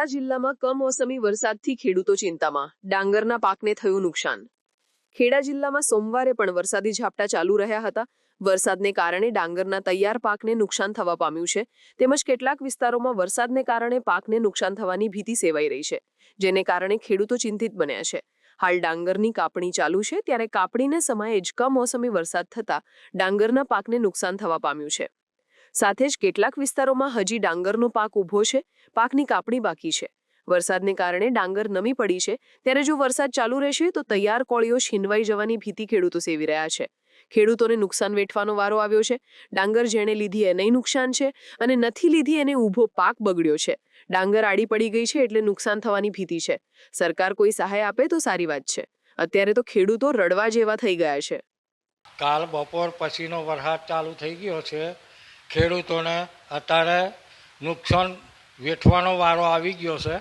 ખેડા જિલ્લામાં કમોસમી વરસાદથી ખેડૂતો ચિંતામાં? ડાંગરના પાકને થયું નુકસાન. ખેડા જિલ્લામાં સોમવારે પણ વરસાદી ઝાપટા ચાલુ રહ્યા હતા. વરસાદને કારણે ડાંગરના તૈયાર પાકને નુકસાન થવા પામ્યું છે. તેમજ કેટલાક વિસ્તારોમાં વરસાદને કારણે પાકને નુકસાન થવાની ભીતિ સેવાઈ રહી છે, જેને કારણે ખેડૂતો ચિંતિત બન્યા છે. હાલ ડાંગરની કાપણી ચાલુ છે, ત્યારે કાપણીને સમયે જ કમોસમી વરસાદ થતા ડાંગરના પાકને નુકસાન થવા પામ્યું છે. સાથે જ કેટલાક વિસ્તારોમાં હજી ડાંગરનો પાક ઊભો છે, પાકની કાપણી બાકી છે. વરસાદને કારણે ડાંગર નમી પડી છે, ત્યારે જો વરસાદ ચાલુ રહેશે તો તૈયાર કોળીઓ છીનવાઈ જવાની ભીતિ ખેડૂતો સેવી રહ્યા છે. ખેડૂતોને નુકસાન વેઠવાનો વારો આવ્યો છે. ડાંગર જેણે લીધી એનેય નુકસાન છે અને નથી લીધી એને ઊભો પાક બગડ્યો છે. ડાંગર આડી પડી ગઈ છે એટલે નુકસાન થવાની ભીતિ છે. સરકાર કોઈ સહાય આપે તો સારી વાત છે. અત્યારે તો ખેડૂતો રડવા જેવા થઈ ગયા છે. કાલ બપોર પછીનો વરસાદ ચાલુ થઈ ગયો છે. ખેડૂતોને અત્યારે નુકસાન વેઠવાનો વારો આવી ગયો છે.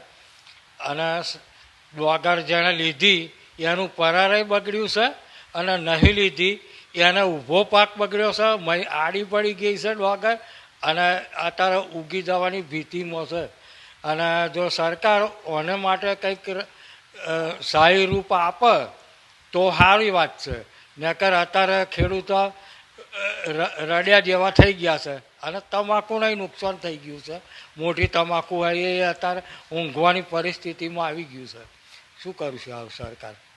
અને વગર જેણે લીધી, એનું પરારય બગડ્યું છે અને નહીં લીધી, એને ઊભો પાક બગડ્યો છે. આડી પડી ગઈ છે ડોગર અને અત્યારે ઉગી જવાની ભીતિમાં છે. અને જો સરકાર ઓને માટે કંઈક સહાય રૂપ આપે, તો સારી વાત છે. નકર અત્યારે ખેડૂતો રડ્યા જેવા થઈ ગયા છે. અને તમાકુને નુકસાન થઈ ગયું છે. મોટી તમાકુ હોય એ અત્યારે ઊંઘવાની પરિસ્થિતિમાં આવી ગયું છે. શું કરશે આ સરકાર?